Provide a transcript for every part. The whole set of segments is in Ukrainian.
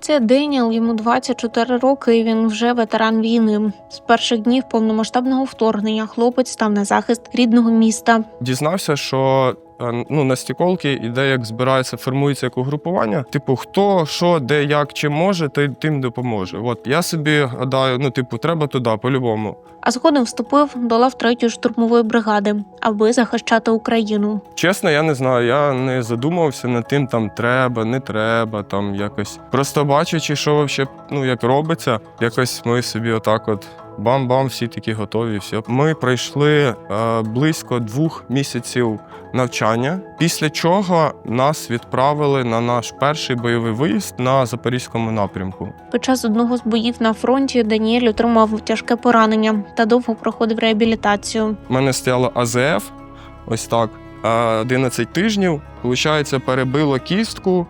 Це Деніел, йому 24 роки, і він вже ветеран війни. З перших днів повномасштабного вторгнення хлопець став на захист рідного міста. Дізнався, що ну, на стіколки іде, як збирається, формується як угрупування. Типу, хто, що, де, як, чим може, той тим допоможе. От я собі гадаю, ну, типу, треба туди, по-любому. А згодом вступив до лав третьої штурмової бригади, аби захищати Україну. Чесно, я не знаю. Я не задумувався над тим, там треба, не треба, там якось. Просто бачачи, що вообще, ну як робиться, якось ми собі отак от. Бам-бам, всі такі готові. Все. Ми пройшли е, близько двох місяців навчання, після чого нас відправили на наш перший бойовий виїзд на запорізькому напрямку. Під час одного з боїв на фронті Даніель отримав тяжке поранення та довго проходив реабілітацію. У мене стояло АЗФ, ось так, е, 11 тижнів. Получається, перебило кістку,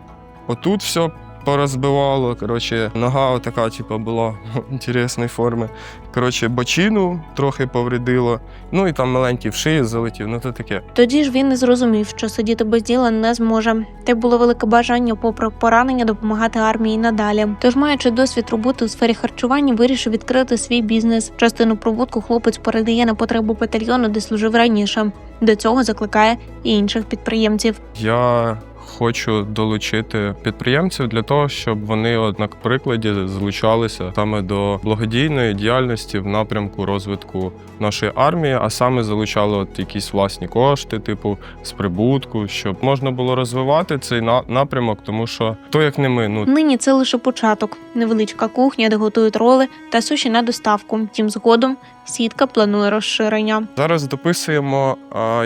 отут все порозбивало. Коротше, нога така, типу, була інтересної форми. Коротше, бочину трохи повредило. Ну і там маленький в шиї залетів, ну то таке. Тоді ж він не зрозумів, що сидіти без діла не зможе. Та й було велике бажання, попри поранення, допомагати армії надалі. Тож, маючи досвід роботи у сфері харчування, вирішив відкрити свій бізнес. Частину прибутку хлопець передає на потребу батальйону, де служив раніше. До цього закликає і інших підприємців. Я хочу долучити підприємців для того, щоб вони, от на прикладі, залучалися саме до благодійної діяльності в напрямку розвитку нашої армії, а саме залучали от якісь власні кошти, типу з прибутку, щоб можна було розвивати цей на- напрямок, тому що хто як не ми, ну Нині це лише початок, невеличка кухня, де готують роли та суші на доставку. Втім, згодом сітка планує розширення. Зараз дописуємо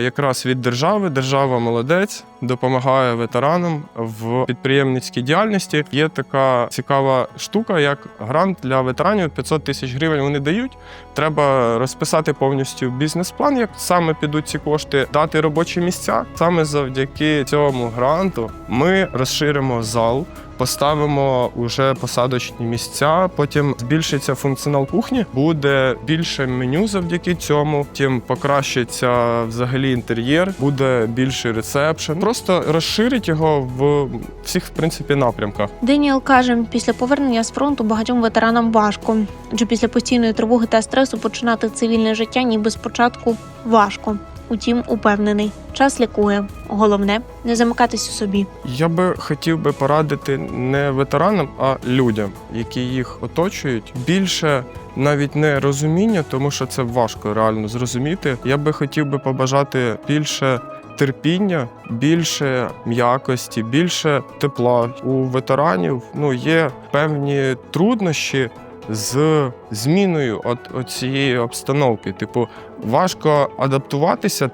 якраз від держави. Держава молодець, допомагає ветеранам в підприємницькій діяльності. Є така цікава штука, як грант для ветеранів 500 тисяч гривень. Вони дають. Треба розписати повністю бізнес-план, як саме підуть ці кошти, дати робочі місця. Саме завдяки цьому гранту ми розширимо зал. Поставимо уже посадочні місця. Потім збільшиться функціонал кухні, буде більше меню завдяки цьому. Тим покращиться взагалі інтер'єр, буде більший ресепшн. Просто розширить його в всіх в принципі напрямках. Деніел каже, після повернення з фронту багатьом ветеранам важко, адже після постійної тривоги та стресу починати цивільне життя ніби спочатку важко. Утім, упевнений, час лікує. Головне не замикатись у собі. Я би хотів би порадити не ветеранам, а людям, які їх оточують, більше навіть не розуміння, тому що це важко реально зрозуміти. Я би хотів би побажати більше. Терпіння, більше м'якості, більше тепла у ветеранів. Ну є певні труднощі з зміною от, от цієї обстановки. Типу, важко адаптуватися.